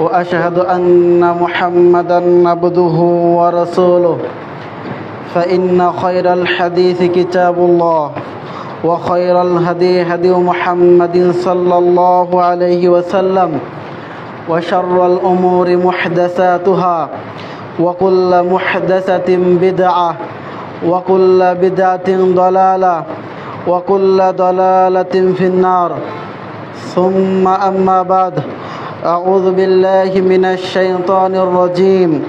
وأشهد أن محمدا عبده ورسوله. فإن خير الحديث كتاب الله وخير الهدي هدي محمد صلى الله عليه وسلم وشر الأمور محدثاتها وكل محدثة بدعة وكل بدعة ضلالة وكل ضلالة في النار. ثم أما بعد. أعوذ بالله من الشيطان الرجيم.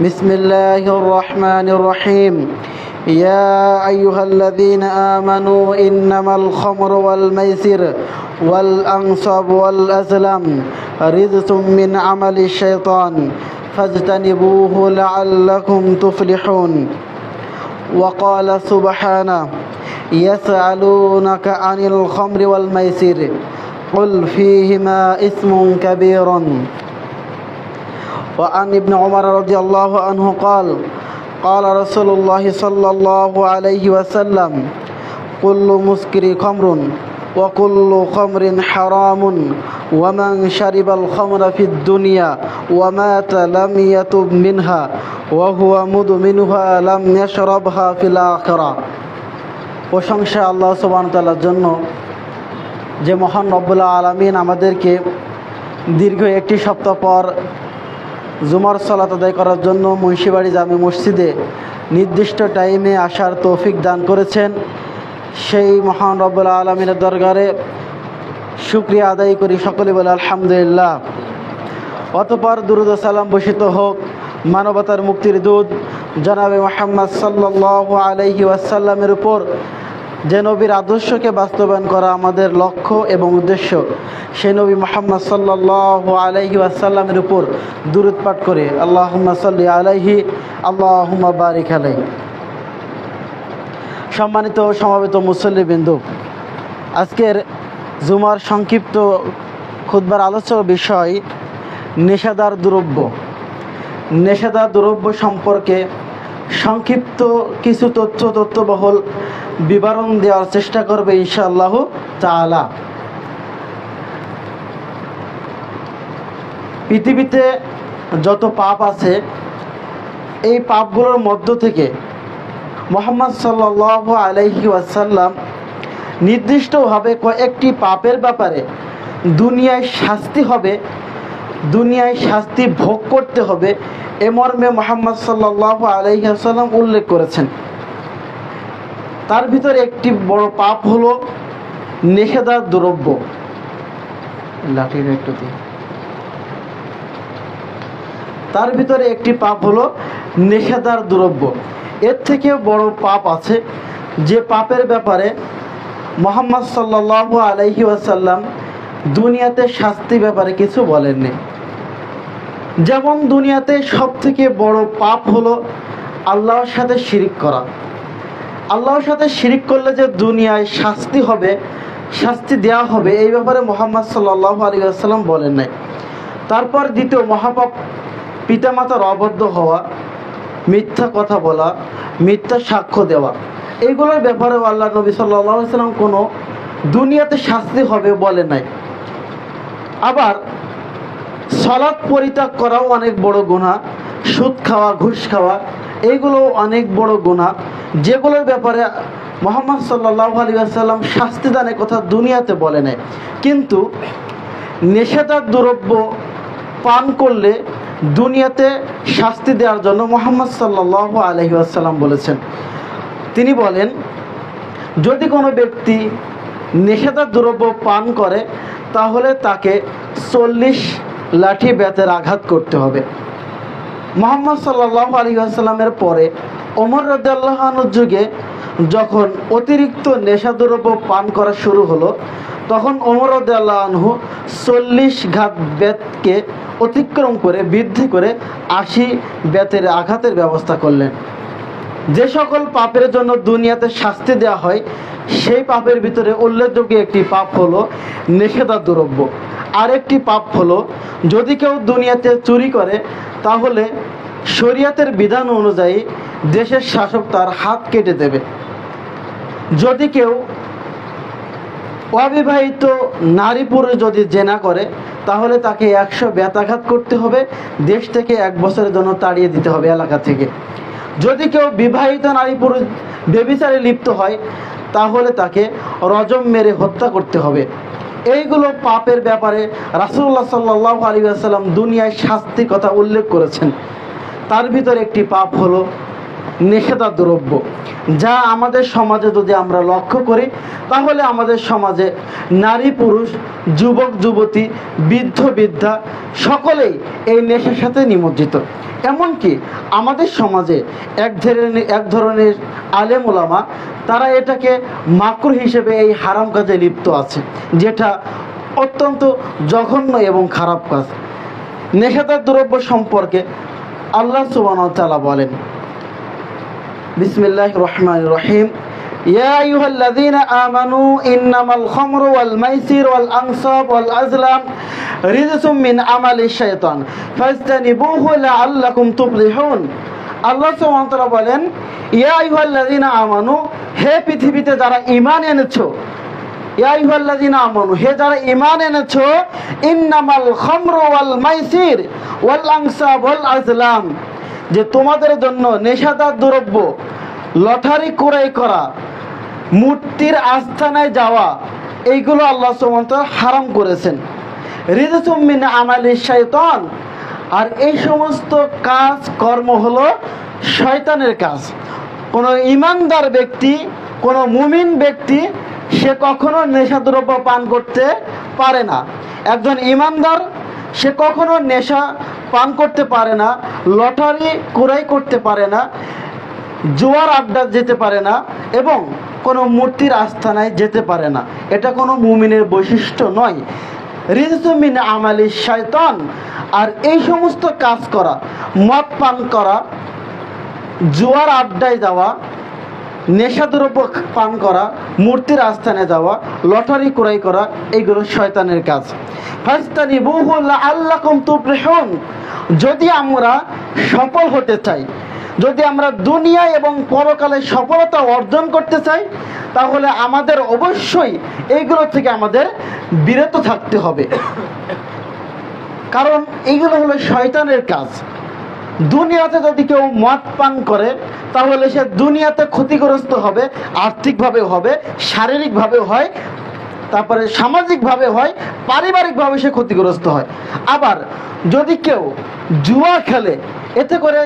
بسم الله الرحمن الرحيم. يا أيها الذين آمنوا إنما الخمر والميسر والأنصاب والأزلام رزق من عمل الشيطان. فاجتنبوه لعلكم تفلحون. وقال سبحانه يسألونك عن الخمر والميسر قل فيهما اسم كبير وعن ابن عمر رضي الله عنه قال قال رسول الله صلى الله عليه وسلم كل مسكر خمر وكل خمر حرام ومن شرب الخمر في الدنيا ومات لم يتب منها وهو مدمنها لم يشربها في الآخرة প্রশংসা আল্লাহ সুবান তাল্লার জন্য যে মহান রব্বুল্লাহ আলমিন আমাদেরকে দীর্ঘ একটি সপ্তাহ পর জুমার সালাত আদায় করার জন্য মুন্সিবাড়ি জামি মসজিদে নির্দিষ্ট টাইমে আসার তৌফিক দান করেছেন। সেই মহান রব্বুল্লাহ আলমিনের দরবারে শুক্রিয়া আদায় করি সকলে বলে আলহামদুলিল্লাহ। অতপর দুরুদ সালাম বসিত হোক। মানবতার মুক্তির দুধ জনাবে মোহাম্মদ সাল্লাহ আলহি ওয়াসাল্লামের উপর যে নবীর আদর্শকে বাস্তবায়ন করা আমাদের লক্ষ্য এবং উদ্দেশ্য সেই নবী মোহাম্মদ সাল্লাহ আলহি ওয়াসাল্লামের উপর দূরত পাঠ করে আল্লাহ সাল্লি আলাইহি আল্লাহ বারিক আলাই সম্মানিত সমাবেত মুসল্লিবিন্দু আজকের জুমার সংক্ষিপ্ত খুদবার আলোচ্য বিষয় নেশাদার দ্রব্য। নেশাদার দ্রব্য সম্পর্কে সংক্ষিপ্ত কিছু তথ্য তথ্যবহল বিবরণ দেওয়ার চেষ্টা করবে ইনশাআল্লাহ তাআলা। পৃথিবীতে যত পাপ আছে, এই পাপগুলোর মধ্য থেকে মোহাম্মদ সাল্লাহ আলাইহি ওয়াসাল্লাম নির্দিষ্টভাবে কয়েকটি পাপের ব্যাপারে দুনিয়ায় শাস্তি হবে, দুনিয়ায় শাস্তি ভোগ করতে হবে, এ মর্মে মোহাম্মদ সাল্লাহ আলহিহাসাল্লাম উল্লেখ করেছেন। তার ভিতরে একটি বড় পাপ হলো নেশাদার দ্রব্য। লাঠির একটু দিই তার ভিতরে একটি পাপ হলো নেশাদার দ্রব্য। এর থেকেও বড় পাপ আছে, যে পাপের ব্যাপারে মোহাম্মদ সাল্লাহ আলহি ওয়াসাল্লাম দুনিয়াতে শাস্তি ব্যাপারে কিছু বলেননি। যেমন দুনিয়াতে সব থেকে বড় পাপ হলো আল্লাহর সাথে শিরিক করা। আল্লাহর সাথে শিরিক করলে যে দুনিয়ায় শাস্তি হবে, শাস্তি দেওয়া হবে, এই ব্যাপারে মোহাম্মদ সাল্লাহ আলী আসসালাম বলেন নাই। তারপর দ্বিতীয় মহাপাপ, পিতামাতার অবদ্ধ হওয়া, মিথ্যা কথা বলা, মিথ্যা সাক্ষ্য দেওয়া। এইগুলোর ব্যাপারেও আল্লাহ নবী সাল্লাহ সাল্লাম কোনো দুনিয়াতে শাস্তি হবে বলে নাই। আবার সলাৎ পরিত্যাগ করাও অনেক বড় গুণা সুদ খাওয়া, ঘুষ খাওয়া এইগুলো অনেক বড় গুণা যেগুলোর ব্যাপারে মোহাম্মদ সাল্লাহ আলী আসাল্লাম শাস্তি দানের কথা দুনিয়াতে বলে নেয় কিন্তু নেশাদার দ্রব্য পান করলে দুনিয়াতে শাস্তি দেওয়ার জন্য মোহাম্মদ সাল্লাহ আলহি আসাল্লাম বলেছেন। তিনি বলেন, যদি কোনো ব্যক্তি নেশাদার দ্রব্য পান করে, তাহলে তাকে চল্লিশ লাঠি বেতের আঘাত করতে হবে। মোহাম্মদ সাল্লাহ আলী আসাল্লামের পরে ওমর রাজ্লাহানুর যুগে যখন অতিরিক্ত নেশাদ্রব্য পান করা শুরু হলো, তখন ওমর আনহু চল্লিশ ঘাত বেতকে অতিক্রম করে, বৃদ্ধি করে আশি বেতের আঘাতের ব্যবস্থা করলেন। যে সকল পাপের জন্য দুনিয়াতে শাস্তি দেওয়া হয়, সেই পাপের ভিতরে উল্লেখযোগ্য একটি পাপ হলো নিষেধা দ্রব্য আরেকটি পাপ হলো, যদি কেউ দুনিয়াতে চুরি করে, তাহলে শরিয়াতের বিধান অনুযায়ী দেশের শাসক তার হাত কেটে দেবে। যদি কেউ অবিবাহিত নারী পুরুষ যদি জেনা করে, তাহলে তাকে একশো ব্যথাঘাত করতে হবে, দেশ থেকে এক বছরের জন্য তাড়িয়ে দিতে হবে এলাকা থেকে। যদি কেউ বিবাহিত নারী পুরুষ বেবিচারে লিপ্ত হয়, তাহলে তাকে রজম মেরে হত্যা করতে হবে। এইগুলো পাপের ব্যাপারে রাসুল্লাহ সাল্লাহ আলী আসাল্লাম দুনিয়ায় শাস্তির কথা উল্লেখ করেছেন। তার ভিতরে একটি পাপ হলো নেশাদা দ্রব্য যা আমাদের সমাজে যদি আমরা লক্ষ্য করি, তাহলে আমাদের সমাজে নারী, পুরুষ, যুবক, যুবতী, বৃদ্ধ, বৃদ্ধা সকলেই এই নেশার সাথে নিমজ্জিত। এমনকি আমাদের সমাজে এক ধরনের এক ধরনের আলেম ওলামা তারা এটাকে মাকড় হিসেবে এই হারাম কাজে লিপ্ত আছে, যেটা অত্যন্ত জঘন্য এবং খারাপ কাজ। নেশাদার দ্রব্য সম্পর্কে আল্লাহ সুবান তালা বলেন بسم الله الرحمن الرحيم يا أيها الذين آمنوا إنما الخمر والميسر والأنصاب والأزلام رجس من عمل الشيطان فاجتنبوه لعلكم تفلحون আল্লাহ সুবহানাহু ওয়া তাআলা বলেন ইয়া আইয়ুহাল্লাযীনা আমানু হে পৃথিবীতে যারা ঈমান এনেছো ইয়া আইয়ুহাল্লাযীনা আমানু হে যারা ঈমান এনেছো ইন্নামাল খামরু ওয়াল মাইসির ওয়াল আনসাব ওয়াল আজলাম যে তোমাদের জন্য নেশাদার দ্রব্য, লটারি ক্রয় করা, মূর্তির আস্থানায় যাওয়া, এইগুলো আল্লাহ সুমন্ত হারাম করেছেন। রিজুমিন আমালি শয়তান। আর এই সমস্ত কাজ, কর্ম হলো শয়তানের কাজ। কোনো ইমানদার ব্যক্তি, কোনো মুমিন ব্যক্তি, সে কখনো নেশাদ্রব্য পান করতে পারে না। একজন ইমানদার সে কখনো নেশা পান করতে পারে না, লটারি ক্রয় করতে পারে না, জোয়ার আড্ডা যেতে পারে না এবং কোনো মূর্তির আস্থানায় যেতে পারে না। এটা কোনো মুমিনের বৈশিষ্ট্য নয়। রিজমিন আমালি শয়তান আর এই সমস্ত কাজ করা, মদ পান করা, জোয়ার আড্ডায় যাওয়া নেশাদ্রব্য পান করা, মূর্তির আস্থানে যাওয়া, লটারি ক্রয় করা এইগুলো শয়তানের কাজ। ফাস্তানি আল্লাহ তুপ্রেহন যদি আমরা সফল হতে চাই, যদি আমরা দুনিয়া এবং পরকালে সফলতা অর্জন করতে চাই, তাহলে আমাদের অবশ্যই এইগুলো থেকে আমাদের বিরত থাকতে হবে। কারণ এইগুলো হলো শয়তানের কাজ। দুনিয়াতে যদি কেউ মদ পান করে, তাহলে সে দুনিয়াতে ক্ষতিগ্রস্ত হবে আর্থিকভাবে হবে শারীরিকভাবে হয় তারপরে সামাজিকভাবে হয়, পারিবারিকভাবে সে ক্ষতিগ্রস্ত হয়। আবার যদি কেউ জুয়া খেলে, এতে করে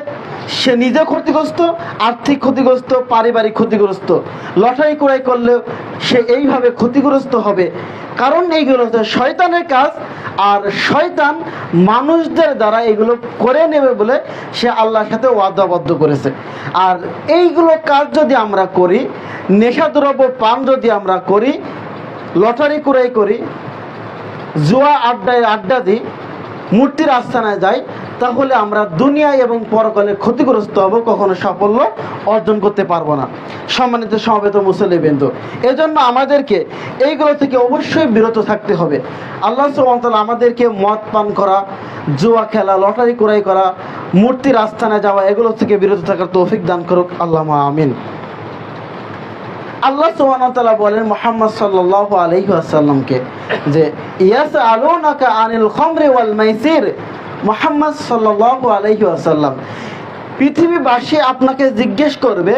সে নিজে ক্ষতিগ্রস্ত, আর্থিক ক্ষতিগ্রস্ত, পারিবারিক ক্ষতিগ্রস্ত। লটারি ক্রয় করলেও সে এইভাবে ক্ষতিগ্রস্ত হবে। কারণ এইগুলো হচ্ছে শয়তানের কাজ, আর শয়তান মানুষদের দ্বারা এগুলো করে নেবে বলে সে আল্লাহর সাথে ওয়াদাবদ্ধ করেছে। আর এইগুলো কাজ যদি আমরা করি, নেশাদ্রব্য পান যদি আমরা করি লটারি ক্রয় করি, জুয়া আড্ডায় আড্ডা দিই, মূর্তির আস্থানায় যাই, তাহলে আমরা দুনিয়ায় এবং পরকালে ক্ষতিগ্রস্ত হব, কখনো সাফল্য অর্জন করতে পারব না। সম্মানিত সমবেত মুসলিবৃন্দ এজন্য আমাদেরকে এইগুলো থেকে অবশ্যই বিরত থাকতে হবে। আল্লাহ সুবহানাহু আমাদেরকে মদ পান করা, জুয়া খেলা, লটারি ক্রয় করা, মূর্তির আস্থানায় যাওয়া, এগুলো থেকে বিরত থাকার তৌফিক দান করুক। আল্লাহ আমিন। আল্লাহ সুবহানাহু বলেন মোহাম্মদ সাল্লাল্লাহু আলাইহি ওয়াসাল্লামকে যে ইয়াস আলুনাকা আনিল খামরি ওয়াল মাইসির। মোহাম্মদ সাল্লাল্লাহু আলাইহি ওয়াসাল্লাম, পৃথিবীবাসী আপনাকে জিজ্ঞেস করবে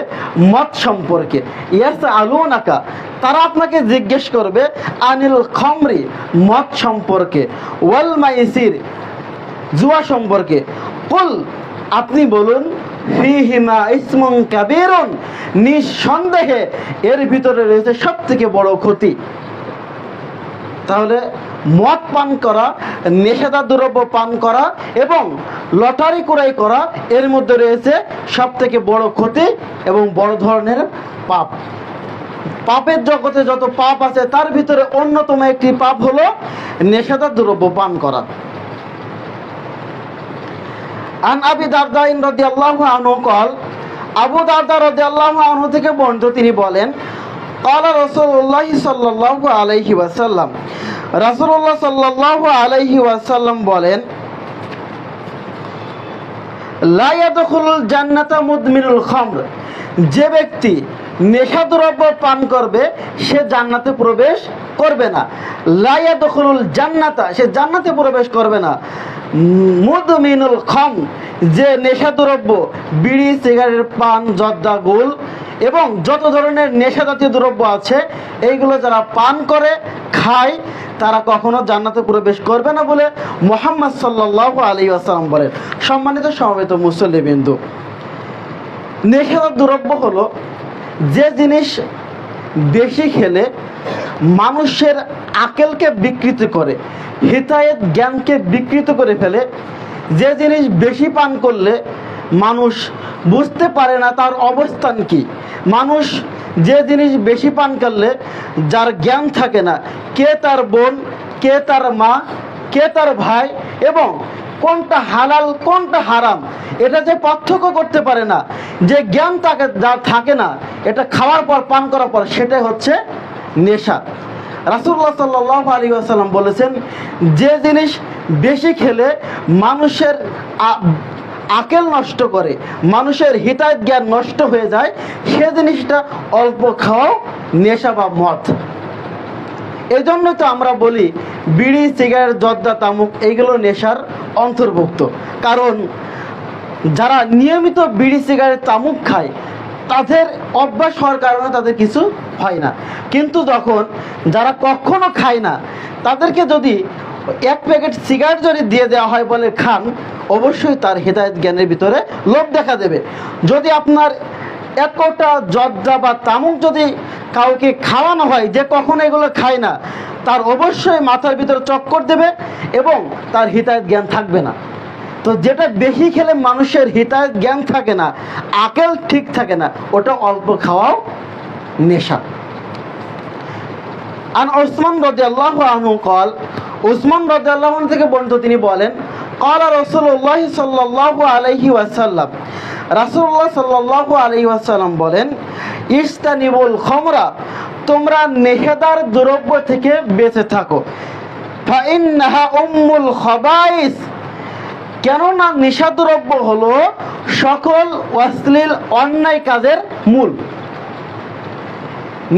মত সম্পর্কে। ইয়াস আলুনাকা তারা আপনাকে জিজ্ঞেস করবে আনিল খমরি মদ সম্পর্কে। ওয়াল মাইসির, জুয়া সম্পর্কে। কুল, আপনি বলুন ফিহিমা কাবীরুন। নিঃসন্দেহে এর ভিতরে রয়েছে সব থেকে বড় ক্ষতি। তাহলে মদ পান করা, নেশাদার দ্রব্য পান করা এবং লটারি ক্রয় করা, এর মধ্যে রয়েছে সব থেকে বড় ক্ষতি এবং বড় ধরনের পাপ। পাপের জগতে যত পাপ আছে, তার ভিতরে অন্যতম একটি পাপ হলো নেশাদার দ্রব্য পান করা। আন আবি দারদাইন রদি আল্লাহ আনু কল, আবু দারদা রদি আল্লাহ থেকে তিনি বলেন রসুল্লাহ সাল্লাহ আলহি ওয়াসাল্লাম। সাল্লাহ আলহি ওয়াসাল্লাম বলেন লাইয়াদুল জান্নাতা মুদমিনুল যে ব্যক্তি নেশাদ্রব্য পান করবে, সে জান্নাতে প্রবেশ করবে না। লাইয়াদুল জান্নাতা, সে জান্নাতে প্রবেশ করবে না। মুদমিনুল খম, যে নেশাদ্রব্য, বিড়ি, সিগারেট, পান, জর্দা, গোল এবং যত ধরনের নেশা জাতীয় দ্রব্য আছে, এইগুলো যারা পান করে, খায়, তারা কখনো জান্নাতে প্রবেশ করবে না বলে মোহাম্মদ সাল্লাহ আলী আসসালাম বলেন। সম্মানিত সমবেত মুসল্লিবিন্দু নেশাদার দ্রব্য হলো যে জিনিস বেশি খেলে মানুষের আকেলকে বিকৃত করে হিতায়ত জ্ঞানকে বিকৃত করে ফেলে, যে জিনিস বেশি পান করলে মানুষ বুঝতে পারে না তার অবস্থান কি। মানুষ যে জিনিস বেশি পান করলে যার জ্ঞান থাকে না, কে তার বোন, কে তার মা, কে তার ভাই এবং কোনটা হালাল, কোনটা হারাম, এটা যে পার্থক্য করতে পারে না, যে জ্ঞান তাকে, যা থাকে না, এটা খাওয়ার পর, পান করার পর, সেটাই হচ্ছে নেশা। রাসুল্লাহ সাল্লাহ আলী আসাল্লাম বলেছেন, যে জিনিস বেশি খেলে মানুষের আকেল নষ্ট করে, মানুষের হিতায়ত জ্ঞান নষ্ট হয়ে যায়, সে জিনিসটা অল্প খাওয়াও নেশা বা মত এই জন্য তো আমরা বলি, বিড়ি, সিগারেট, জর্দা, তামুক এইগুলো নেশার অন্তর্ভুক্ত। কারণ যারা নিয়মিত বিড়ি, সিগারেট, তামুক খায় তাদের অভ্যাস হওয়ার কারণে তাদের কিছু হয় না। কিন্তু যখন যারা কখনো খায় না, তাদেরকে যদি এক প্যাকেট সিগারেট যদি দিয়ে দেওয়া হয় বলে খান, অবশ্যই তার হৃদায়ত জ্ঞানের ভিতরে লোভ দেখা দেবে। যদি আপনার এক কোটা জর্দা বা তামুক যদি কাউকে খাওয়ানো হয়, যে কখনো এগুলো খায় না, তার অবশ্যই মাথার ভিতরে চক্কর দেবে এবং তার হিতায়ত জ্ঞান থাকবে না। তো যেটা বেশি খেলে মানুষের হিতা জ্ঞান থাকে না, আকেল ঠিক থাকে না, ওটা অল্প খাওয়াও নেশা। আর ওসমান রাজি আল্লাহ কল, ওসমান রাজি আল্লাহ থেকে বর্ণিত তিনি বলেন, কল আর রসুল্লাহ সাল্লাহ আলহি ওয়াসাল্লাম। রাসুল্লাহ সাল্লাহ আলহি ওয়াসাল্লাম বলেন ইস্তানিবুল খমরা, তোমরা নেহেদার দ্রব্য থেকে বেঁচে থাকো। ফাইন্নাহা উম্মুল খবাইস। কেননা নিশাদ্রব্য হলো সকল অশ্লীল অন্যায় কাজের মূল।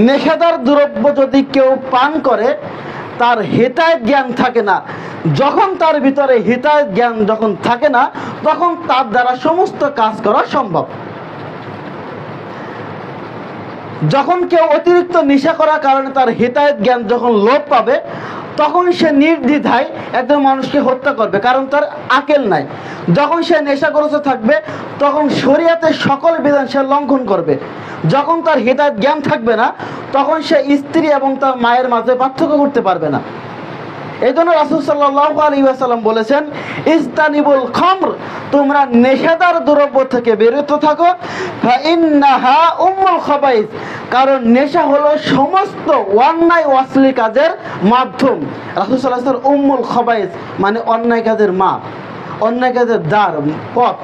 নেশাদার দ্রব্য যদি কেউ পান করে, তার হেতায়ত জ্ঞান থাকে না। যখন তার ভিতরে হিতায়ত জ্ঞান যখন থাকে না, তখন তার দ্বারা সমস্ত কাজ করা সম্ভব। যখন কেউ অতিরিক্ত নেশা করার কারণে তার হিতায়ত জ্ঞান যখন লোপ পাবে তখন সে নির্দ্বিধায় একজন মানুষকে হত্যা করবে, কারণ তার আকেল নাই। যখন সে নেশাগ্রস্ত থাকবে, তখন শরীয়তের সকল বিধান সে লঙ্ঘন করবে। যখন তার হিতায়ত জ্ঞান থাকবে না, তখন সে স্ত্রী এবং তার মায়ের মাঝে পার্থক্য করতে পারবে না। এই জন্য রাসুল সাল্লাহ আলী আসাল্লাম বলেছেন ইস্তানিবুল খমর, তোমরা নেশাদার দ্রব্য থেকে বেরোতে থাকো ইন্নাহা উম্মুল খবাইস কারণ নেশা হলো সমস্ত অন্যায় অশ্লীল কাজের মাধ্যম। রাসুল সাল্লাহ উম্মুল খবাইস মানে অন্যায় কাজের মা অন্যায় কাজের দ্বার, পথ।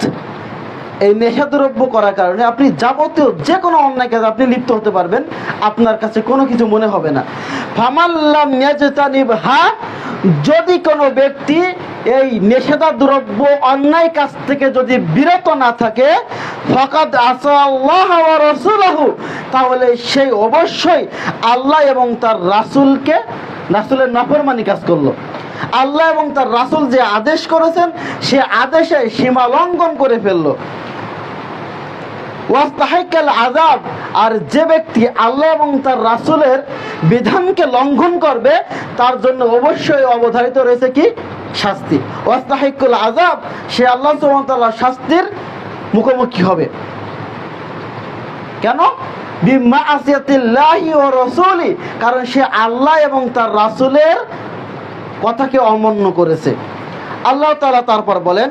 এই নেশাদ্রব্য করার কারণে আপনি যাবতীয় যে কোনো অন্যায় কাজে আপনি লিপ্ত হতে পারবেন, আপনার কাছে কোনো কিছু মনে হবে না। ফামাল্লাম নেজতানিব হা, যদি কোনো ব্যক্তি এই নেশাদা দ্রব্য অন্যায় কাজ থেকে যদি বিরত না থাকে ফকাত রসুলাহু, তাহলে সেই অবশ্যই আল্লাহ এবং তার রাসূলকে, রাসূলের নাফরমানি কাজ করল। আল্লাহ এবং তার রাসূল যে আদেশ করেছেন, সে আদেশে সীমা লঙ্ঘন করে ফেলল। আজাব আর যে ব্যক্তি আল্লাহ এবং তার রাসূলের বিধানকে লঙ্ঘন করবে, তার জন্য অবশ্যই অবধারিত রয়েছে কি? শাস্তি। আজাব সে আল্লাহ শাস্তির মুখোমুখি হবে। কেন? বিমা ও কারণ সে আল্লাহ এবং তার রাসূলের কথাকে অমান্য করেছে। আল্লাহ তালা তারপর বলেন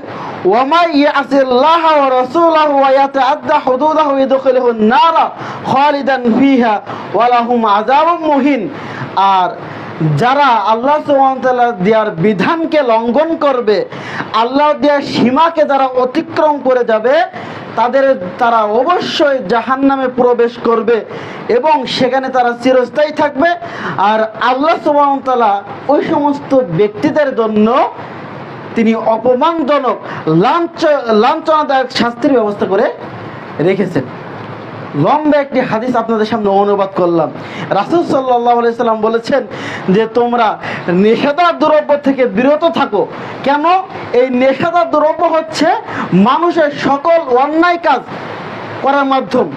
আর যারা আল্লাহ সুবহানাহু দেওয়ার বিধানকে লঙ্ঘন করবে আল্লাহ দেওয়ার সীমাকে যারা অতিক্রম করে যাবে, তাদের তারা অবশ্যই জাহান নামে প্রবেশ করবে এবং সেখানে তারা চিরস্থায়ী থাকবে। আর আল্লাহ সুবহানাহু ওই সমস্ত ব্যক্তিদের জন্য তিনি অপমানজনক লাঞ্চ লাঞ্ছনাদায়ক শাস্তির ব্যবস্থা করে রেখেছেন। লম্বা একটি হাদিস আপনাদের সামনে অনুবাদ করলাম। রাসুল সাল্লাহ সাল্লাম বলেছেন যে, তোমরা নেশাদার দ্রব্য থেকে বিরত থাকো। কেন? এই নেশাদার দ্রব্য হচ্ছে মানুষের সকল অন্যায় কাজ করার মাধ্যম।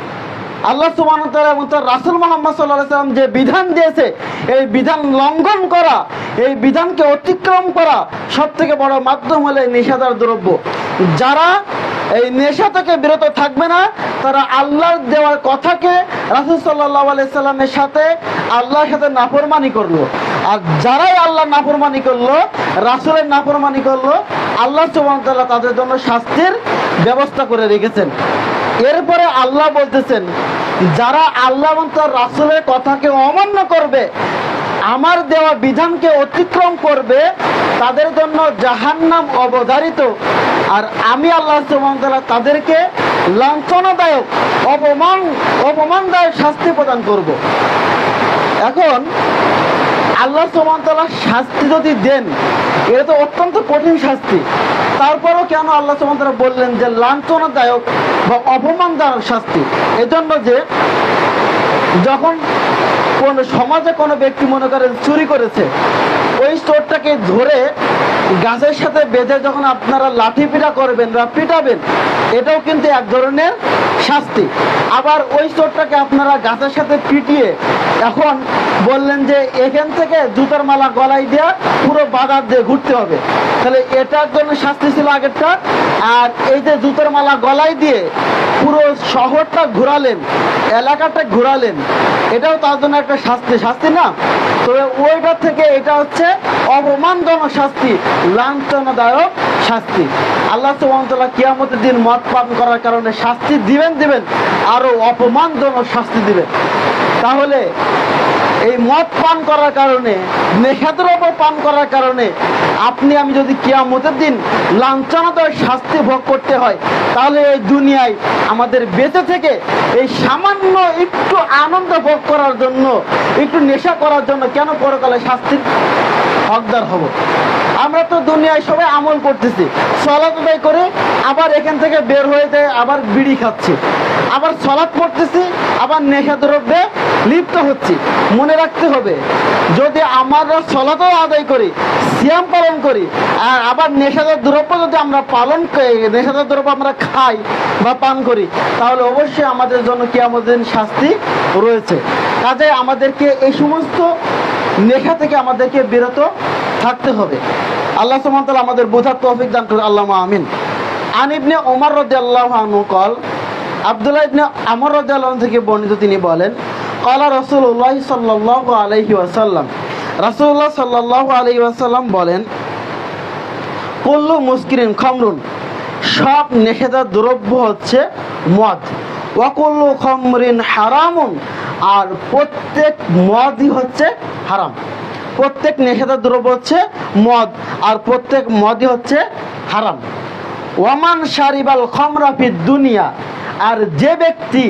আল্লাহ সুবহান এবং তার রাসুল মোহাম্মদ সাল্লাহ সাল্লাম যে বিধান দিয়েছে, এই বিধান লঙ্ঘন করা, এই বিধানকে অতিক্রম করা সব থেকে বড় মাধ্যম হলো নেশাদার দ্রব্য। যারা এই নেশা থেকে বিরত থাকবে না, তারা আল্লাহর দেওয়ার কথাকে রাসুল সাল্লাহ আলাইসাল্লামের সাথে আল্লাহর সাথে নাফরমানি করল। আর যারাই আল্লাহ নাফরমানি করল, রাসুলের নাফরমানি করল, আল্লাহ তাআলা তাদের জন্য শাস্তির ব্যবস্থা করে রেখেছেন। এরপরে আল্লাহ বলতেছেন, যারা আল্লাহ তার রাসুলের কথাকে অমান্য করবে, আমার দেওয়া বিধানকে অতিক্রম করবে, তাদের জন্য জাহান্নাম অবধারিত। আর আমি আল্লাহ তাদেরকে লাঞ্ছনাদায়ক, অপমান, অপমানদায়ক শাস্তি প্রদান করব। এখন, আল্লাহ সুবহানাহু শাস্তি যদি দেন, এটা তো অত্যন্ত কঠিন শাস্তি। তারপরেও কেন আল্লাহ তারা বললেন যে লাঞ্ছনাদায়ক বা অপমানদায়ক শাস্তি? এজন্য যে যখন কোন সমাজে কোনো ব্যক্তি মনে করেন চুরি করেছে ওই চোরটাকে ধরে গাছের সাথে বেঁধে যখন আপনারা লাঠি পিটা করবেন বা পিটাবেন, এটাও কিন্তু এক ধরনের শাস্তি। আবার ওই চোরটাকে আপনারা গাছের সাথে পিটিয়ে এখন বললেন যে এখান থেকে জুতার মালা গলায় দেওয়া পুরো বাজার দিয়ে ঘুরতে হবে। তাহলে এটার জন্য শাস্তি ছিল আগেরটা। আর এই যে জুতার মালা গলায় দিয়ে পুরো শহরটা ঘোরালেন, এলাকাটা ঘোরালেন, এটাও তার জন্য একটা শাস্তি। শাস্তি না? তবে ওইটা থেকে এটা হচ্ছে অপমানজনক শাস্তি, লাঞ্ছনাদায়ক শাস্তি। আল্লাহ সুবহানাহু কিয়ামতের দিন মদ পান করার কারণে শাস্তি দিবেন দিবেন, আরও অপমানজনক শাস্তি দিবেন। তাহলে এই মদ পান করার কারণে নেশাদ্রব্য পান করার কারণে আপনি, আমি যদি কিয়ামতের দিন লাঞ্ছনাদায়ক শাস্তি ভোগ করতে হয়, তাহলে এই দুনিয়ায় আমাদের বেঁচে থেকে এই সামান্য একটু আনন্দ ভোগ করার জন্য, একটু নেশা করার জন্য কেন পরকালে শাস্তির হকদার হব? আমরা তো দুনিয়ায় সবাই আমল করতেছি, সলাত আদায় করে আবার এখান থেকে বের হয়ে যায়, আবার বিড়ি খাচ্ছি। আবার সলাৎ পড়তেছি, আবার নেশা দ্রব্যে লিপ্ত হচ্ছি। মনে রাখতে হবে। যদি আমরা সলাতও আদায় করি, সিয়াম পালন করি, আর আবার নেশাদার দ্রব্য যদি আমরা পালন নেশাদার দ্রব্য আমরা খাই বা পান করি, তাহলে অবশ্যই আমাদের জন্য কি আমাদের শাস্তি রয়েছে। কাজে আমাদেরকে এই সমস্ত নেশা থেকে আমাদেরকে বিরত থাকতে হবে। আল্লাহ সুবহানাহু আমাদের বোঝার তৌফিক দান করে আল্লাহ আমিন। আন ইবনে ওমর রাদিয়াল্লাহু আনহু কল, আব্দুল্লাহ ইবনে আমর আনহু থেকে বর্ণিত তিনি বলেন কলা সাল্লাহ আলহি ওয়াসাল্লাম সাল্লাহ আলহি ওয়াসাল্লাম বলেন মুসকিরিন খামরুন, সব দ্রব্য হচ্ছে মদ। খমরিন হারামুন, আর প্রত্যেক মদই হচ্ছে হারাম। প্রত্যেক দ্রব্য হচ্ছে মদ, আর প্রত্যেক মদই হচ্ছে হারাম। ওমান সারিবাল খমরাফি দুনিয়া, আর যে ব্যক্তি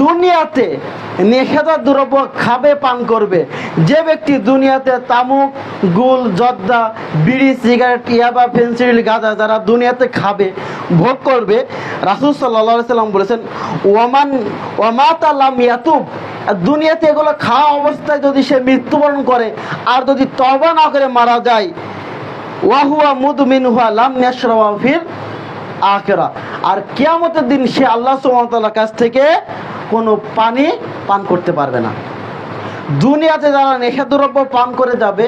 দুনিয়াতে নেশাদার দ্রব্য খাবে, পান করবে। যে ব্যক্তি দুনিয়াতে তামুক, গুল, জর্দা, বিড়ি, সিগারেট ইয়াবা ফেন্সিল গাঁজা যারা দুনিয়াতে খাবে, ভোগ করবে, রাসুল সাল্লা সাল্লাম বলেছেন ওমান ওয়ামাত আল্লাম ইয়াতুব। দুনিয়াতে এগুলো খাওয়া অবস্থায় যদি সে মৃত্যুবরণ করে, আর যদি তবা না করে মারা যায় ওয়াহুয়া মুদমিন, হুয়া লাম ইয়াশরাবা ফির আখেরা। আর কিয়ামতের দিন সে আল্লাহ সুবহানাহু কাছ থেকে কোনো পানি পান করতে পারবে না। দুনিয়াতে যারা নেশাদ্রব্য পান করে যাবে,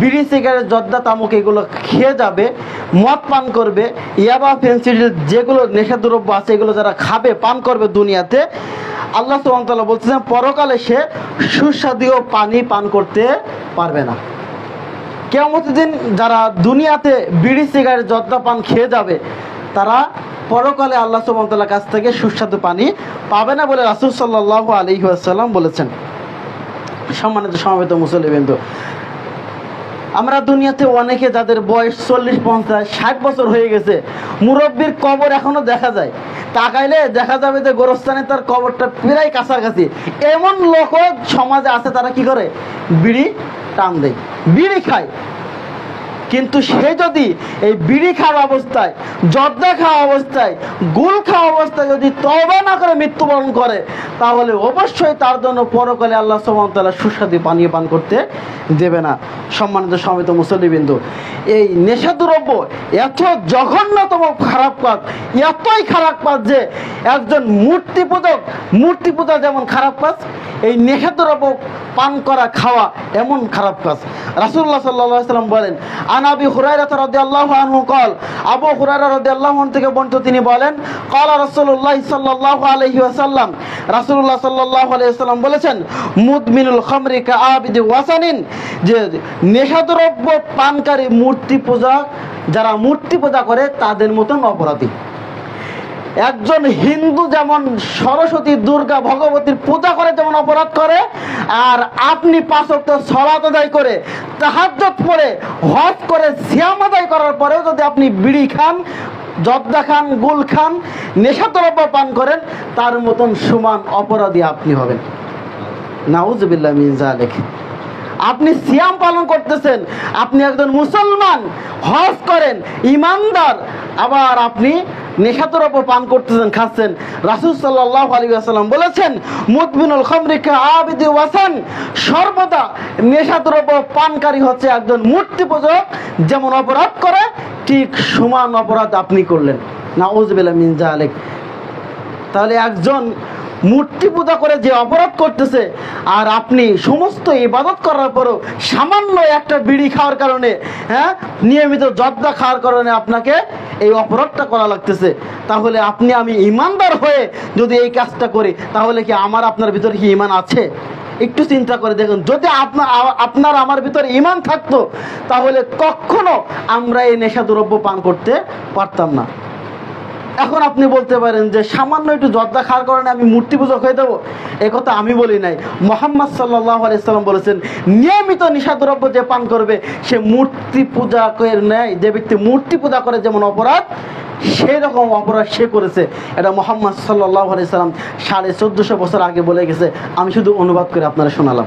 বিড়ি, সিগারেট, জর্দা, তামুক এগুলো খেয়ে যাবে, মদ পান করবে, ইয়াবা ফেন্সিল যেগুলো নেশাদ্রব্য আছে এগুলো যারা খাবে, পান করবে দুনিয়াতে, আল্লাহ সুবহানাহু বলতেছেন, পরকালে সে সুস্বাদু পানি পান করতে পারবে না। কেমতের দিন যারা দুনিয়াতে বিড়ি, সিগারেট, জর্দা পান খেয়ে যাবে তারা পরকালে আল্লাহ সুবহানাহু কাছ থেকে সুস্বাদু পানি পাবে না বলে রাসূল সাল্লাল্লাহু আলাইহি ওয়াসাল্লাম বলেছেন। সম্মানিত সমাবেত মুসলিবিন্দু আমরা দুনিয়াতে অনেকে যাদের বয়স চল্লিশ, পঞ্চাশ, ষাট বছর হয়ে গেছে, মুরব্বীর কবর এখনও দেখা যায়। তাকাইলে দেখা যাবে যে গোরস্থানে তার কবরটা প্রায় কাছাকাছি। এমন লোকও সমাজে আছে তারা কি করে? বিড়ি টান দেয়, বিড়ি খায়। কিন্তু সে যদি এই বিড়ি খাওয়া অবস্থায়, জর্দা খাওয়া অবস্থায় গুল খাওয়া অবস্থায় যদি তবা না করে মৃত্যুবরণ করে, তাহলে অবশ্যই তার জন্য পরকালে আল্লাহ সুমতাল্লাহ সুস্বাদু পানীয় পান করতে দেবে না। সম্মানিত সমিত মুসল্লিবিন্দু, এই নেশাদ্রব্য এত জঘন্যতম খারাপ কাজ, এতই খারাপ কাজ যে একজন মূর্তি পূজক, মূর্তি পূজা যেমন খারাপ কাজ, এই নেশাদ্রব্য পান করা, খাওয়া এমন খারাপ কাজ। রাসুল্লাহ সাল্লাহ সাল্লাম বলেন রাদিয়াল্লাহু আনহু কল আবু হুরাইরা থেকে তিনি বলেন বলেছেন, মুদমিনুল খামরি কা আবিদি ওয়াসানিন যে নেশাদ্রব্য পানকারী মূর্তি পূজা, যারা মূর্তি পূজা করে তাদের মতন অপরাধী। একজন হিন্দু যেমন সরস্বতী দুর্গা ভগবতীর পূজা করে যেমন অপরাধ করে, আর আপনি পাঁচক্ত সলাত আদায় করে তাহাজ্জত পড়ে, হজ করে, সিয়াম আদায় করার পরেও যদি আপনি বিড়ি খান, জর্দা খান, গুল খান নেশাদ্রব্য পান করেন, তার মতন সমান অপরাধী আপনি হবেন। নাউজবিল্লা মিন জালেক আপনি সিয়াম পালন করতেছেন, আপনি একজন মুসলমান, হজ করেন, ইমানদার, আবার আপনি নেশাদ্রব্য পান করতেছেন, খাচ্ছেন। রাসুল সাল্লাহ আলী বলেছেন মুদবিনুল খমরিকা আবিদি ওয়াসান। সর্বদা পানকারী হচ্ছে একজন মূর্তি পূজক যেমন অপরাধ করে, ঠিক সমান অপরাধ আপনি করলেন। না ওজবেলা মিনজা আলেক তাহলে একজন মূর্তি পূজা করে যে অপরাধ করতেছে, আর আপনি সমস্ত ইবাদত করার পরও সামান্য একটা বিড়ি খাওয়ার কারণে হ্যাঁ নিয়মিত জর্দা খাওয়ার কারণে আপনাকে এই অপরাধটা করা লাগতেছে। তাহলে আপনি আমি ইমানদার হয়ে যদি এই কাজটা করি, তাহলে কি আমার আপনার ভিতরে কি ইমান আছে? একটু চিন্তা করে দেখুন, যদি আপনার আপনার আমার ভিতরে ইমান থাকতো, তাহলে কখনো আমরা এই নেশা দ্রব্য পান করতে পারতাম না। এখন আপনি বলতে পারেন যে সামান্য একটু জর্দা খাওয়ার কারণে আমি মূর্তি পূজক হয়ে দেবো? এ কথা আমি বলি নাই। মোহাম্মদ সাল্লাহ আলাইসাল্লাম বলেছেন, নিয়মিত নিশাদ্রব্য যে পান করবে, সে মূর্তি পূজা করে নেয়। যে ব্যক্তি মূর্তি পূজা করে, যেমন অপরাধ সেই রকম অপরাধ সে করেছে। এটা মোহাম্মদ সাল্লাহ আলাইসাল্লাম সাড়ে চোদ্দোশো বছর আগে বলে গেছে। আমি শুধু অনুবাদ করে আপনারা শোনালাম।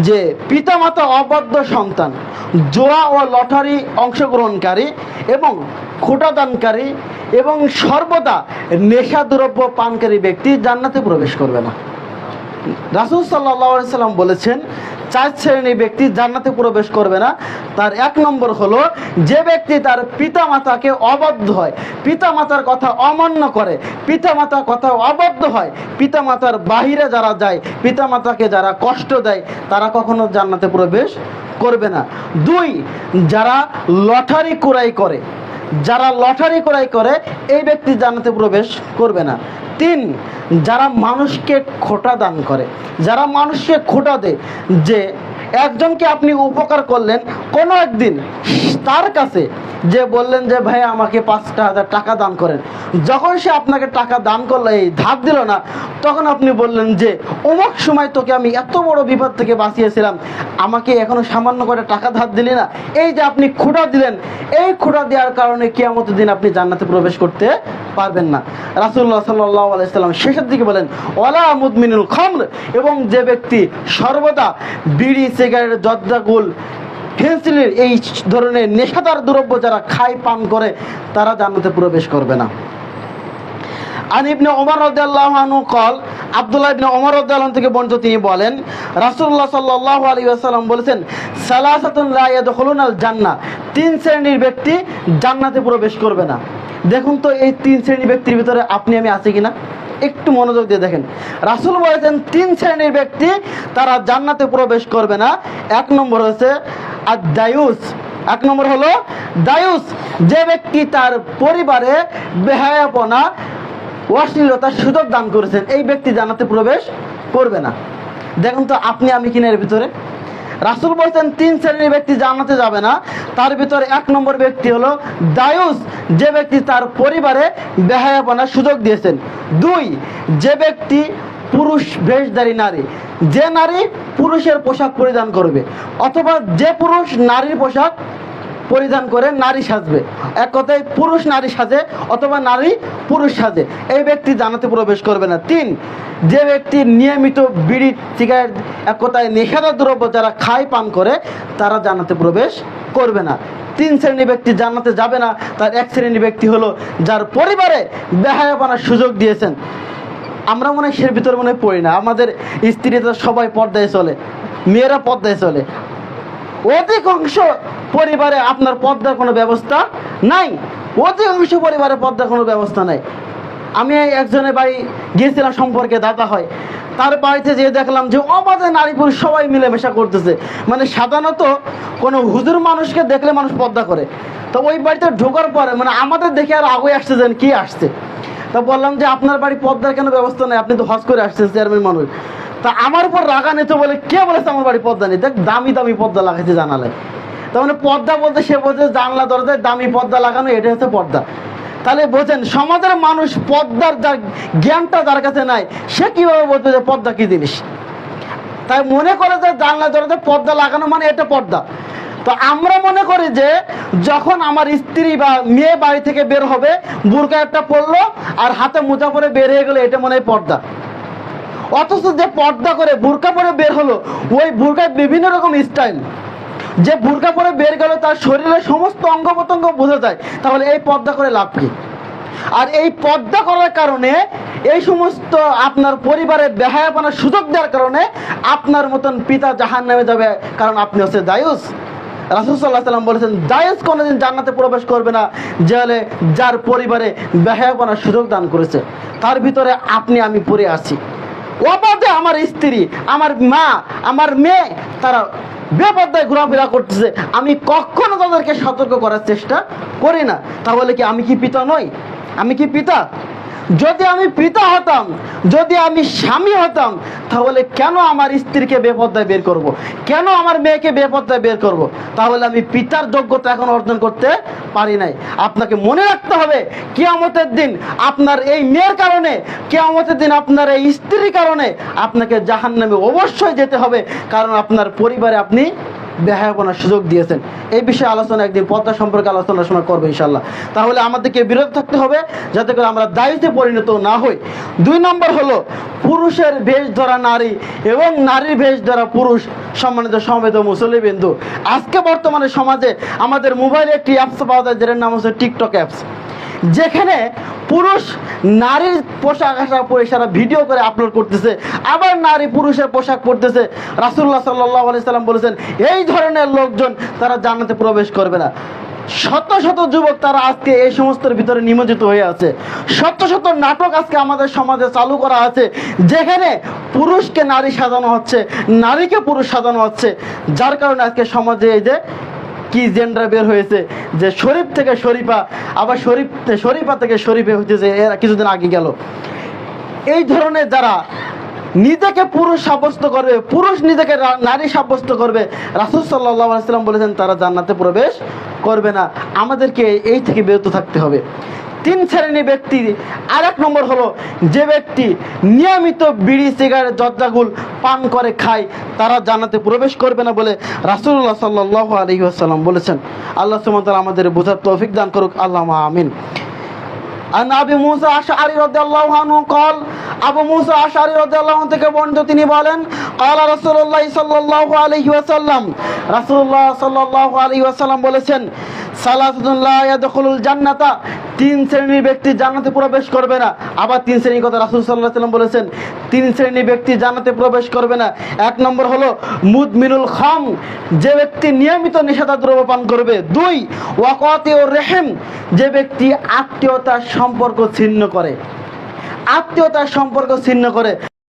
যে পিতামাতা অবদ্ধ সন্তান, জোয়া ও লটারি অংশগ্রহণকারী এবং খোটাদানকারী এবং সর্বদা নেশাদ্রব্য পানকারী ব্যক্তি জান্নাতে প্রবেশ করবে না। রাসুল সাল্লাহ সাল্লাম বলেছেন, চার শ্রেণির ব্যক্তি জান্নাতে প্রবেশ করবে না। তার এক নম্বর হলো, যে ব্যক্তি তার পিতা মাতাকে অবাধ্য হয় পিতা মাতার কথা অমান্য করে পিতা মাতার কথা অবাধ্য হয় পিতা মাতার বাহিরে যারা যায় পিতা মাতাকে যারা কষ্ট দেয়, তারা কখনো জান্নাতে প্রবেশ করবে না। দুই, যারা লটারি ক্রয় করে, যারা লটারি ক্রয় করে, এই ব্যক্তি জান্নাতে প্রবেশ করবে না। তিন যারা মানুষকে খোটা দান করে, যারা মানুষকে খোটা দেয়, যে একজনকে আপনি উপকার করলেন, কোনো একদিন তার কাছে যে বললেন যে, ভাই, আমাকে পাঁচটা হাজার টাকা দান করেন। যখন সে আপনাকে টাকা দান করল, এই ধার দিল না, তখন আপনি বললেন যে, অমুক সময় তোকে আমি এত বড় বিপদ থেকে বাঁচিয়েছিলাম, আমাকে এখনও সামান্য করে টাকা ধার দিলি না? এই যে আপনি খুঁটা দিলেন, এই খুঁটা দেওয়ার কারণে কিয়ামত দিন আপনি জান্নাতে প্রবেশ করতে পারবেন না। রাসুল্লাহ সাল্লাহ আলাইসাল্লাম শেষের দিকে বলেন ওলা মুদমিনুল খমর এবং যে ব্যক্তি সর্বদা বিড়ি, সিগারেট, জর্দাগুল, ফেন্সিলের এই ধরনের নেশাদার দ্রব্য যারা খায়, পান করে, তারা জানতে প্রবেশ করবে না। আন ইবনে ওমর রাদিয়াল্লাহু কল, আব্দুল্লাহ ইবনে ওমর আলম থেকে বর্ণিত তিনি বলেন, রাসূলুল্লাহ সাল্লাল্লাহু আলাইহি ওয়াসাল্লাম বলেছেন, সালাসাতুন লা ইয়াদখুলুনাল জান্না, তিন শ্রেণির ব্যক্তি জান্নাতে প্রবেশ করবে না। দেখুন তো এই তিন শ্রেণির ব্যক্তির ভিতরে আপনি আমি আছি কিনা? একটু মনোযোগ দিয়ে দেখেন। রাসুল বলেছেন, তিন শ্রেণির ব্যক্তি তারা জান্নাতে প্রবেশ করবে না। এক নম্বর হচ্ছে আর দায়ুস এক নম্বর হলো দায়ুস। যে ব্যক্তি তার পরিবারে বেহায়াপনা অশ্লীলতার সুযোগ দান করেছেন, এই ব্যক্তি জানাতে প্রবেশ করবে না। দেখুন তো, আপনি, আমি কিনা এর ভিতরে? রাসুল বলছেন, তিন শ্রেণির ব্যক্তি জানাতে যাবে না। তার ভিতরে এক নম্বর ব্যক্তি হলো দায়ুস যে ব্যক্তি তার পরিবারে বেহায়াপনার সুযোগ দিয়েছেন। দুই, যে ব্যক্তি পুরুষ বেশধারী নারী। যে নারী পুরুষের পোশাক পরিধান করবে, অথবা যে পুরুষ নারীর পোশাক পরিধান করে নারী সাজবে। এক কথায় পুরুষ নারী সাজে অথবা নারী পুরুষ সাজে। এই ব্যক্তি জানাতে প্রবেশ করবে না। তিন, যে ব্যক্তি নিয়মিত বিড়ি, সিগারেট, এক কথায় নেশাদার দ্রব্য যারা খায়, পান করে, তারা জানাতে প্রবেশ করবে না। তিন শ্রেণি ব্যক্তি জান্নাতে যাবে না। তার এক শ্রেণি ব্যক্তি হলো যার পরিবারে বেহায়াপানার সুযোগ দিয়েছেন। আমরা মনে হয় সের ভিতরে মনে পড়ি না। আমাদের স্ত্রীরা সবাই পর্দায় চলে। মেয়েরা পর্দায় চলে। অধিকাংশ পরিবারে আপনার পর্দার কোনো ব্যবস্থা নাই। অধিকাংশ পরিবারে পর্দার কোনো ব্যবস্থা নাই। আমি একজনের বাড়ি গিয়েছিলাম সম্পর্কে, দাদা হয়। তার বাড়িতে যেয়ে দেখলাম যে অবাধে নারী পুরুষ সবাই মিলেমিশা করতেছে। মানে সাধারণত কোনো হুজুর মানুষকে দেখলে মানুষ পর্দা করে। তো ওই বাড়িতে ঢোকার পরে মানে আমাদের দেখে আর আগে আসছে যেন কি আসছে। তা বললাম যে আপনার বাড়ি পর্দার কেন ব্যবস্থা নেই? আপনি তো হজ করে আসছেন, চেয়ারম্যান মানুষ। তা আমার উপর রাগা নিতে বলে কে বলেছে আমার বাড়ি পর্দা নেই? দেখ, দামি দামি পর্দা লাগাইছে জানালে। তার মানে পর্দা বলতে সে বলছে জানলা দরজায় দামি পর্দা লাগানো এটা হচ্ছে পর্দা তাহলে বোঝেন, সমাজের মানুষ পর্দার যার জ্ঞানটা যার কাছে নাই, সে কীভাবে বলতে যে পর্দা কি জিনিস? তাই মনে করে যে জানলা দরজায় পর্দা লাগানো মানে এটা পর্দা তো আমরা মনে করি যে যখন আমার স্ত্রী বা মেয়ে বাড়ি থেকে বের হবে, বুরকা একটা পড়ল আর হাতে মোজা পরে বের হয়ে গেলো, এটা মনে হয় পর্দা অথচ যে পর্দা করে বুরকা পরে বের হলো, ওই বুরকায় বিভিন্ন রকম স্টাইল যে বুরকা পরে বের গেল, তার শরীরের সমস্ত অঙ্গ প্রত্যঙ্গ বোঝা যায়, তাহলে এই পর্দা করে লাভ কি? আর এই পর্দা করার কারণে, এই সমস্ত আপনার পরিবারের বেহায়াপনার সুযোগ দেওয়ার কারণে আপনার মতন পিতা জাহান নামে যাবে, কারণ আপনি হচ্ছে দায়ুস। রাসুল সাল্লাহ সাল্লাম বলেছেন, দায়ুস কোনোদিন জান্নাতে প্রবেশ করবে না, জেলে যার পরিবারে বেহায়াপনার সুযোগ দান করেছে, তার ভিতরে আপনি, আমি পড়ে আছি। অবাধে আমার স্ত্রী, আমার মা, আমার মেয়ে, তারা বেপর্দায় ঘোরাফেরা করতেছে। আমি কখনো তাদেরকে সতর্ক করার চেষ্টা করি না। তাহলে কি আমি কি পিতা নই? আমি কি পিতা? যদি আমি পিতা হতাম, যদি আমি স্বামী হতাম, তাহলে কেন আমার স্ত্রীকে বেপর্দায় বের করব। কেন আমার মেয়েকে বেপর্দায় বের করব। তাহলে আমি পিতার যোগ্যতা এখন অর্জন করতে পারি নাই আপনাকে মনে রাখতে হবে, কেয়ামতের দিন আপনার এই মেয়ের কারণে, কেয়ামতের দিন আপনার এই স্ত্রীর কারণে আপনাকে জাহান নামে অবশ্যই যেতে হবে, কারণ আপনার পরিবারে আপনি বেহায়াপনার সুযোগ দিয়েছেন। এই বিষয়ে আলোচনা একদিন পদ্মা সম্পর্কে আলোচনার সময় করব ইনশাল্লাহ তাহলে আমাদেরকে বিরত থাকতে হবে, যাতে করে আমরা দায়িত্বে পরিণত না হই। দুই নম্বর হলো, পুরুষের বেশ ধরা নারী এবং নারীর বেশ ধরা পুরুষ সম্মানিত সমেত মুসলিবিন্দু আজকে বর্তমানে সমাজে আমাদের মোবাইলে একটি অ্যাপস পাওয়া যায়, যেটার নাম হচ্ছে টিকটক অ্যাপস যেখানে পুরুষ নারীর পোশাক আশাক পরে সারা ভিডিও করে আপলোড করতেছে, আবার নারী পুরুষের পোশাক পরতেছে। রাসুল্লাহ সাল্লাহ আলি সাল্লাম বলেছেন, এই ধরনের লোকজন তারা জান্নাতে প্রবেশ করবে না। শত শত যুবক তারা আজকে এই সমস্তর ভিতরে নিমজ্জিত হয়ে আছে। শত শত নাটক আজকে আমাদের সমাজে চালু করা আছে, যেখানে পুরুষকে নারী সাজানো হচ্ছে, নারীকে পুরুষ সাজানো হচ্ছে। যার কারণে আজকে সমাজে এই যে কি জেন্ডার বের হয়েছে, যে শরীফ থেকে শরীফা, আবার শরীফ, শরীফা থেকে শরীফে হইতেছে এরা কিছুদিন আগে গেল। এই ধরনের যারা নিজেকে পুরুষ সাব্যস্ত করবে, পুরুষ নিজেকে নারী সাব্যস্ত করবে, রাসুল সাল্লাহ বলেছেন, তারা জান্নাতে প্রবেশ করবে না। আমাদেরকে এই থেকে বিরত থাকতে হবে। তিন শ্রেণি ব্যক্তি। আর এক নম্বর হলো, যে ব্যক্তি নিয়মিত বিড়ি, সিগারেট জর্জাগুল পান করে, খায়, তারা জানাতে প্রবেশ করবে না বলে রাসুল্লাহ সাল্লাহ আলহিহাসাল্লাম বলেছেন। আল্লাহ সুমতাল আমাদের বোঝার তৌফিক দান করুক। আল্লাহ আমিন। আন আবি মুসা আশআরি রাদিয়াল্লাহু আনহু কল, আবু মুসা আশআরি রাদিয়াল্লাহু থেকে বর্ণিত তিনি বলেন, কালা রাসূলুল্লাহ সাল্লাল্লাহু আলাইহি ওয়াসাল্লাম। রাসূলুল্লাহ সাল্লাল্লাহু আলাইহি ওয়াসাল্লাম বলেছেন সালাসুন লা ইয়াদখুলুল জান্নাতা, তিন শ্রেণির ব্যক্তি জান্নাতে প্রবেশ করবে না। আবার তিন শ্রেণির কথা রাসুল সাল্লাহ সাল্লাম বলেছেন, তিন শ্রেণির ব্যক্তি জান্নাতে প্রবেশ করবে না। এক নম্বর হলো, মুদমিনুল খাম, যে ব্যক্তি নিয়মিত নেশাদার দ্রব্য পান করবে। দুই ওয়াকতে ও রেহেম, যে ব্যক্তি আত্মীয়তা সম্পর্ক ছিন্ন করে। আত্মীয়তার সম্পর্ক ছিন্ন করে।